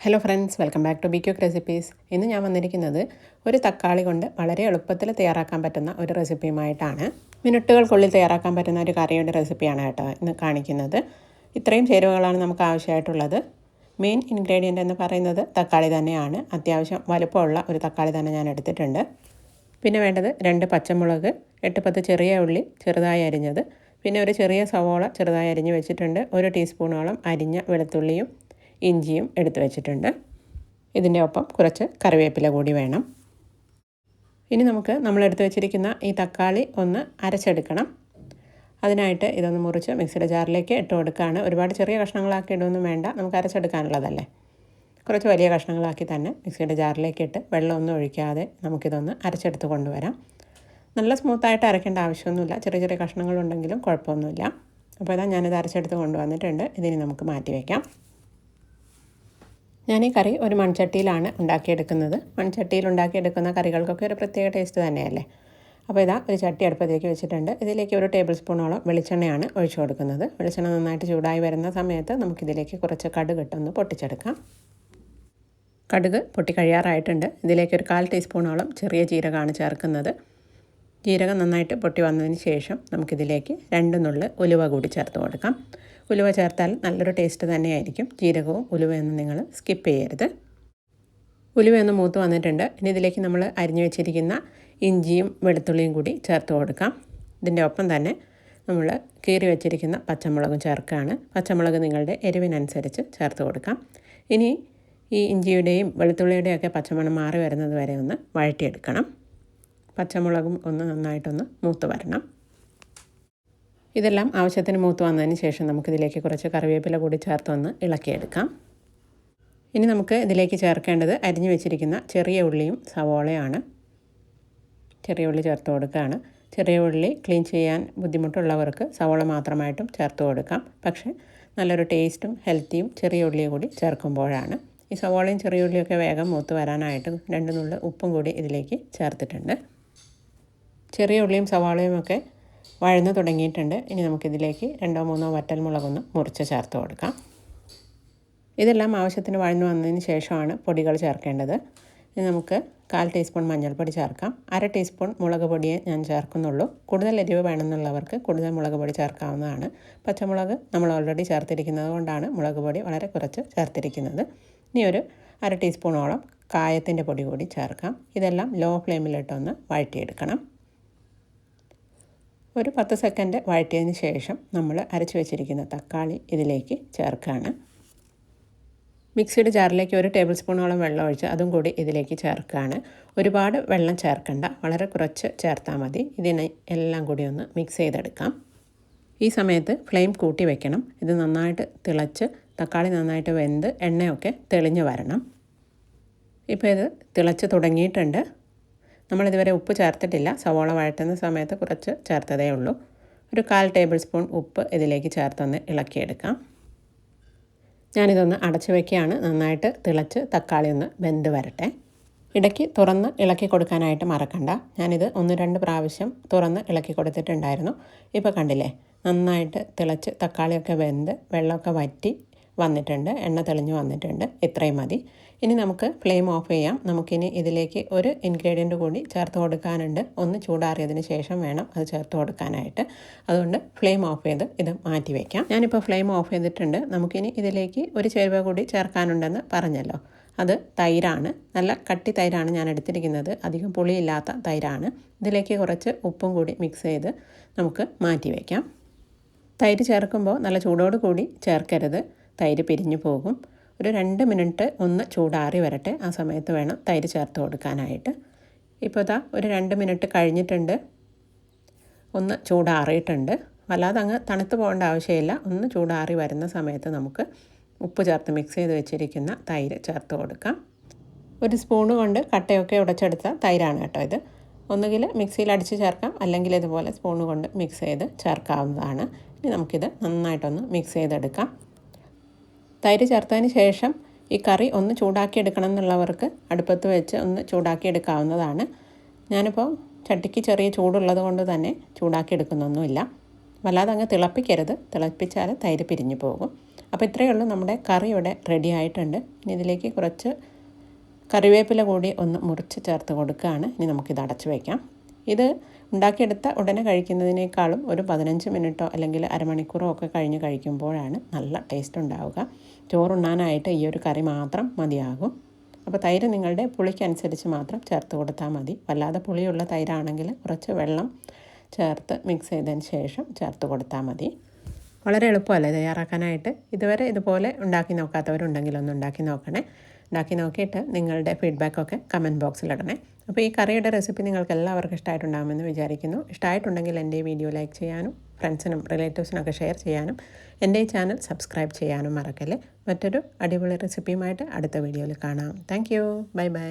Hello friends welcome back to be quick recipes ഇന്ന് ഞാൻ വന്നിരിക്കുന്നത് ഒരു തക്കാളി കൊണ്ട് വളരെ എളുപ്പത്തിൽ തയ്യാറാക്കാൻ പറ്റുന്ന ഒരു റെസിപ്പിയുമായിട്ടാണ് മിനിറ്റുകൾക്കുള്ളിൽ തയ്യാറാക്കാൻ പറ്റുന്ന ഒരു കറിയുടെ റെസിപ്പിയാണ് കേട്ടോ ഇന്ന് കാണിക്കുന്നത്. ഇത്രയും ചേരുവകളാണ് നമുക്ക് ആവശ്യമായിട്ടുള്ളത്. മെയിൻ ഇൻഗ്രീഡിയന്റ് എന്ന് പറയുന്നത് തക്കാളി തന്നെയാണ്. അത്യാവശ്യം വലുപ്പമുള്ള ഒരു തക്കാളി തന്നെ ഞാൻ എടുത്തിട്ടുണ്ട്. പിന്നെ വേണ്ടത് രണ്ട് പച്ചമുളക് എട്ട് പത്ത് ചെറിയ ഉള്ളി ചെറുതായി അരിഞ്ഞത്. പിന്നെ ഒരു ചെറിയ സവോള ചെറുതായി അരിഞ്ഞ് വെച്ചിട്ടുണ്ട്. ഒരു ടീസ്പൂണോളം അരിഞ്ഞ വെളുത്തുള്ളിയും ഇഞ്ചിയും എടുത്തു വെച്ചിട്ടുണ്ട്. ഇതിന്റെ ഒപ്പം കുറച്ച് കറിവേപ്പില കൂടി വേണം. ഇനി നമുക്ക് നമ്മൾ എടുത്തു വെച്ചിരിക്കുന്ന ഈ തക്കാളി ഒന്ന് അരച്ചെടുക്കണം. അതിനായിട്ട് ഇതൊന്ന് മുറിച്ച് മിക്സിയുടെ ജാറിലേക്ക് ഇട്ട് കൊടുക്കുകയാണ്. ഒരുപാട് ചെറിയ കഷ്ണങ്ങളാക്കി ഇടൊന്നും വേണ്ട. നമുക്ക് അരച്ചെടുക്കാനുള്ളതല്ലേ? കുറച്ച് വലിയ കഷ്ണങ്ങളാക്കി തന്നെ മിക്സിയുടെ ജാറിലേക്ക് ഇട്ട് വെള്ളമൊന്നും ഒഴിക്കാതെ നമുക്കിതൊന്ന് അരച്ചെടുത്ത് കൊണ്ടുവരാം. നല്ല സ്മൂത്തായിട്ട് അരയ്ക്കേണ്ട ആവശ്യമൊന്നുമില്ല. ചെറിയ ചെറിയ കഷ്ണങ്ങളുണ്ടെങ്കിലും കുഴപ്പമൊന്നുമില്ല. അപ്പോൾ ഇതാ ഞാനിത് അരച്ചെടുത്ത് കൊണ്ടുവന്നിട്ടുണ്ട്. ഇതിന് നമുക്ക് മാറ്റി വയ്ക്കാം ഞാൻ ഈ കറി ഒരു മൺചട്ടിയിലാണ് ഉണ്ടാക്കിയെടുക്കുന്നത്. മൺചട്ടിയിൽ ഉണ്ടാക്കിയെടുക്കുന്ന കറികൾക്കൊക്കെ ഒരു പ്രത്യേക ടേസ്റ്റ് തന്നെയല്ലേ? അപ്പോൾ ഇതാ ഒരു ചട്ടി അടുപ്പത്തേക്ക് വെച്ചിട്ടുണ്ട്. ഇതിലേക്ക് ഒരു ടേബിൾ സ്പൂണോളം വെളിച്ചെണ്ണയാണ് ഒഴിച്ചു കൊടുക്കുന്നത്. വെളിച്ചെണ്ണ നന്നായിട്ട് ചൂടായി വരുന്ന സമയത്ത് നമുക്കിതിലേക്ക് കുറച്ച് കടുക് ഇട്ടൊന്ന് പൊട്ടിച്ചെടുക്കാം. കടുക് പൊട്ടി കഴിയാറായിട്ടുണ്ട്. ഇതിലേക്ക് ഒരു കാൽ ടീസ്പൂണോളം ചെറിയ ജീരകമാണ് ചേർക്കുന്നത്. ജീരകം നന്നായിട്ട് പൊട്ടി വന്നതിന് ശേഷം നമുക്കിതിലേക്ക് രണ്ട് നുള്ള് ഉലുവ കൂടി ചേർത്ത് കൊടുക്കാം. ഉലുവ ചേർത്താൽ നല്ലൊരു ടേസ്റ്റ് തന്നെയായിരിക്കും. ജീരകവും ഉലുവയൊന്നും നിങ്ങൾ സ്കിപ്പ് ചെയ്യരുത്. ഉലുവയൊന്ന് മൂത്ത് വന്നിട്ടുണ്ട്. ഇനി ഇതിലേക്ക് നമ്മൾ അരിഞ്ഞു വെച്ചിരിക്കുന്ന ഇഞ്ചിയും വെളുത്തുള്ളിയും കൂടി ചേർത്ത് കൊടുക്കാം. ഇതിന്റെ ഒപ്പം തന്നെ നമ്മൾ കീറി വെച്ചിരിക്കുന്ന പച്ചമുളകും ചേർക്കുകയാണ്. പച്ചമുളക് നിങ്ങളുടെ എരിവിനനുസരിച്ച് ചേർത്ത് കൊടുക്കാം. ഇനി ഈ ഇഞ്ചിയുടെയും വെളുത്തുള്ളിയുടെയൊക്കെ പച്ചമണം മാറി വരുന്നത് വരെ ഒന്ന് വഴറ്റിയെടുക്കണം. പച്ചമുളകും ഒന്ന് നന്നായിട്ടൊന്ന് മൂത്ത് വരണം. ഇതെല്ലാം ആവശ്യത്തിന് മൂത്ത് വന്നതിന് ശേഷം നമുക്കിതിലേക്ക് കുറച്ച് കറിവേപ്പില കൂടി ചേർത്ത് ചേർത്തൊന്ന് ഇളക്കിയെടുക്കാം. ഇനി നമുക്ക് ഇതിലേക്ക് ചേർക്കേണ്ടത് അരിഞ്ഞു വെച്ചിരിക്കുന്ന ചെറിയ ഉള്ളിയും സവോളയാണ്. ചെറിയ ഉള്ളി ചേർത്ത് കൊടുക്കുകയാണ്. ചെറിയ ഉള്ളി ക്ലീൻ ചെയ്യാൻ ബുദ്ധിമുട്ടുള്ളവർക്ക് സവോള മാത്രമായിട്ടും ചേർത്ത് കൊടുക്കാം. പക്ഷേ നല്ലൊരു ടേസ്റ്റും ഹെൽത്തിയും ചെറിയ ഉള്ളിയും കൂടി ചേർക്കുമ്പോഴാണ്. ഈ സവോളയും ചെറിയ ഉള്ളിയൊക്കെ വേഗം മൂത്ത് വരാനായിട്ട് രണ്ട് നുള്ളു ഉപ്പും കൂടി ഇതിലേക്ക് ചേർത്തിട്ടുണ്ട്. ചെറിയ ഉള്ളിയും സവാളയും ഒക്കെ വഴന്ന് തുടങ്ങിയിട്ടുണ്ട്. ഇനി നമുക്കിതിലേക്ക് രണ്ടോ മൂന്നോ വറ്റൽ മുളകൊന്ന് മുറിച്ച് ചേർത്ത് കൊടുക്കാം. ഇതെല്ലാം ആവശ്യത്തിന് വഴന്നു വന്നതിന് ശേഷമാണ് പൊടികൾ ചേർക്കേണ്ടത്. ഇനി നമുക്ക് കാൽ ടീസ്പൂൺ മഞ്ഞൾപ്പൊടി ചേർക്കാം. അര ടീസ്പൂൺ മുളക് പൊടിയെ ഞാൻ ചേർക്കുന്നുള്ളൂ. കൂടുതൽ എരിവ് വേണമെന്നുള്ളവർക്ക് കൂടുതൽ മുളക് പൊടി ചേർക്കാവുന്നതാണ്. പച്ചമുളക് നമ്മൾ ഓൾറെഡി ചേർത്തിരിക്കുന്നത് കൊണ്ടാണ് മുളക് പൊടി വളരെ കുറച്ച് ചേർത്തിരിക്കുന്നത്. ഇനി ഒരു അര ടീസ്പൂണോളം കായത്തിന്റെ പൊടി കൂടി ചേർക്കാം. ഇതെല്ലാം ലോ ഫ്ലെയിമിലിട്ടൊന്ന് വഴറ്റിയെടുക്കണം. ഒരു പത്ത് സെക്കൻഡ് വഴറ്റിയതിന് ശേഷം നമ്മൾ അരച്ച് വെച്ചിരിക്കുന്ന തക്കാളി ഇതിലേക്ക് ചേർക്കുകയാണ് മിക്സിയുടെ ജാറിലേക്ക് ഒരു ടേബിൾ സ്പൂണോളം വെള്ളം ഒഴിച്ച് അതും കൂടി ഇതിലേക്ക് ചേർക്കുകയാണ് ഒരുപാട് വെള്ളം ചേർക്കണ്ട വളരെ കുറച്ച് ചേർത്താൽ മതി. ഇതിനെ എല്ലാം കൂടി ഒന്ന് മിക്സ് ചെയ്തെടുക്കാം. ഈ സമയത്ത് ഫ്ലെയിം കൂട്ടി വെക്കണം. ഇത് നന്നായിട്ട് തിളച്ച് തക്കാളി നന്നായിട്ട് വെന്ത് എണ്ണയൊക്കെ തെളിഞ്ഞു വരണം. ഇപ്പോൾ ഇത് തിളച്ച് തുടങ്ങിയിട്ടുണ്ട്. നമ്മളിതുവരെ ഉപ്പ് ചേർത്തിട്ടില്ല. സവോള വഴറ്റുന്ന സമയത്ത് കുറച്ച് ചേർത്തതേ ഉള്ളൂ. ഒരു കാൽ ടേബിൾ സ്പൂൺ ഉപ്പ് ഇതിലേക്ക് ചേർത്തൊന്ന് ഇളക്കിയെടുക്കാം. ഞാനിതൊന്ന് അടച്ചു വയ്ക്കുകയാണ് നന്നായിട്ട് തിളച്ച് തക്കാളി ഒന്ന് വെന്ത് വരട്ടെ. ഇടയ്ക്ക് തുറന്ന് ഇളക്കി കൊടുക്കാനായിട്ട് മറക്കണ്ട. ഞാനിത് ഒന്ന് രണ്ട് പ്രാവശ്യം തുറന്ന് ഇളക്കി കൊടുത്തിട്ടുണ്ടായിരുന്നു. ഇപ്പോൾ കണ്ടില്ലേ? നന്നായിട്ട് തിളച്ച് തക്കാളിയൊക്കെ വെന്ത് വെള്ളമൊക്കെ വറ്റി വന്നിട്ടുണ്ട്. എണ്ണ തെളിഞ്ഞ് വന്നിട്ടുണ്ട്. ഇത്രയും മതി. ഇനി നമുക്ക് ഫ്ലെയിം ഓഫ് ചെയ്യാം. നമുക്കിനി ഇതിലേക്ക് ഒരു ഇൻഗ്രീഡിയന്റ് കൂടി ചേർത്ത് കൊടുക്കാനുണ്ട്. ഒന്ന് ചൂടാറിയതിന് ശേഷം വേണം അത് ചേർത്ത് കൊടുക്കാനായിട്ട്. അതുകൊണ്ട് ഫ്ലെയിം ഓഫ് ചെയ്ത് ഇത് മാറ്റി വയ്ക്കാം ഞാനിപ്പോൾ ഫ്ലെയിം ഓഫ് ചെയ്തിട്ടുണ്ട്. നമുക്കിനി ഇതിലേക്ക് ഒരു ചേരുവ കൂടി ചേർക്കാനുണ്ടെന്ന് പറഞ്ഞല്ലോ. അത് തൈരാണ്. നല്ല കട്ടി തൈരാണ് ഞാൻ എടുത്തിരിക്കുന്നത്. അധികം പുളിയില്ലാത്ത തൈരാണ്. ഇതിലേക്ക് കുറച്ച് ഉപ്പും കൂടി മിക്സ് ചെയ്ത് നമുക്ക് മാറ്റി വയ്ക്കാം തൈര് ചേർക്കുമ്പോൾ നല്ല ചൂടോട് കൂടി ചേർക്കരുത്. തൈര് പിരിഞ്ഞു പോകും. ഒരു രണ്ട് മിനിറ്റ് ഒന്ന് ചൂടാറി വരട്ടെ. ആ സമയത്ത് വേണം തൈര് ചേർത്ത് കൊടുക്കാനായിട്ട്. ഇപ്പോൾ ഇതാ ഒരു രണ്ട് മിനിറ്റ് കഴിഞ്ഞിട്ടുണ്ട്. ഒന്ന് ചൂടാറിയിട്ടുണ്ട്. വല്ലാതെ അങ്ങ് തണുത്ത് പോകേണ്ട ആവശ്യമില്ല. ഒന്ന് ചൂടാറി വരുന്ന സമയത്ത് നമുക്ക് ഉപ്പ് ചേർത്ത് മിക്സ് ചെയ്ത് വെച്ചിരിക്കുന്ന തൈര് ചേർത്ത് കൊടുക്കാം. ഒരു സ്പൂൺ കൊണ്ട് കട്ടയൊക്കെ ഉടച്ചെടുത്ത തൈരാണ് കേട്ടോ ഇത്. ഒന്നുകിൽ മിക്സിയിൽ അടിച്ച് ചേർക്കാം. അല്ലെങ്കിൽ ഇതുപോലെ സ്പൂണ് കൊണ്ട് മിക്സ് ചെയ്ത് ചേർക്കാവുന്നതാണ്. ഇനി നമുക്കിത് നന്നായിട്ടൊന്ന് മിക്സ് ചെയ്തെടുക്കാം. തൈര് ചേർത്തതിന് ശേഷം ഈ കറി ഒന്ന് ചൂടാക്കി എടുക്കണം എന്നുള്ളവർക്ക് അടുപ്പത്ത് വെച്ച് ഒന്ന് ചൂടാക്കി എടുക്കാവുന്നതാണ് ഞാനിപ്പോൾ ചട്ടിക്ക് ചെറിയ ചൂടുള്ളത് കൊണ്ട് തന്നെ ചൂടാക്കി എടുക്കുന്നൊന്നുമില്ല വല്ലാതെ അങ്ങ് തിളപ്പിക്കരുത്. തിളപ്പിച്ചാൽ തൈര് പിരിഞ്ഞു പോകും. അപ്പോൾ ഇത്രയേ ഉള്ളൂ നമ്മുടെ കറി ഇവിടെ റെഡി ആയിട്ടുണ്ട്. ഇനി ഇതിലേക്ക് കുറച്ച് കറിവേപ്പില കൂടി ഒന്ന് മുറിച്ച് ചേർത്ത് കൊടുക്കുകയാണ്. ഇനി നമുക്കിത് അടച്ചു വയ്ക്കാം ഇത് ഉണ്ടാക്കിയെടുത്ത ഉടനെ കഴിക്കുന്നതിനേക്കാളും ഒരു പതിനഞ്ച് മിനിറ്റോ അല്ലെങ്കിൽ അരമണിക്കൂറോ ഒക്കെ കഴിഞ്ഞ് കഴിക്കുമ്പോഴാണ് നല്ല ടേസ്റ്റ് ഉണ്ടാവുക. ചോറുണ്ണാനായിട്ട് ഈ ഒരു കറി മാത്രം മതിയാകും. അപ്പോൾ തൈര് നിങ്ങളുടെ പുളിക്കനുസരിച്ച് മാത്രം ചേർത്ത് കൊടുത്താൽ മതി. വല്ലാതെ പുളിയുള്ള തൈരാണെങ്കിൽ കുറച്ച് വെള്ളം ചേർത്ത് മിക്സ് ചെയ്തതിന് ശേഷം ചേർത്ത് കൊടുത്താൽ മതി. വളരെ എളുപ്പമല്ലേ തയ്യാറാക്കാനായിട്ട്? ഇതുവരെ ഇതുപോലെ ഉണ്ടാക്കി നോക്കാത്തവരുണ്ടെങ്കിൽ ഒന്ന് ഉണ്ടാക്കി നോക്കണേ. ഉണ്ടാക്കി നോക്കിയിട്ട് നിങ്ങളുടെ ഫീഡ്ബാക്കൊക്കെ കമന്റ് ബോക്സിലിടണേ അപ്പോൾ ഈ കറിയുടെ റെസിപ്പി നിങ്ങൾക്ക് എല്ലാവർക്കും ഇഷ്ടമായിട്ടുണ്ടാകുമെന്ന് വിചാരിക്കുന്നു. ഇഷ്ടമായിട്ടുണ്ടെങ്കിൽ എന്റെ വീഡിയോ ലൈക്ക് ചെയ്യാനും ഫ്രണ്ട്സിനും റിലേറ്റീവ്സിനൊക്കെ ഷെയർ ചെയ്യാനും എന്റെ ഈ ചാനൽ സബ്സ്ക്രൈബ് ചെയ്യാനും മറക്കല്ലേ. മറ്റൊരു അടിപൊളി റെസിപ്പിയുമായിട്ട് അടുത്ത വീഡിയോയിൽ കാണാം. Thank bye bye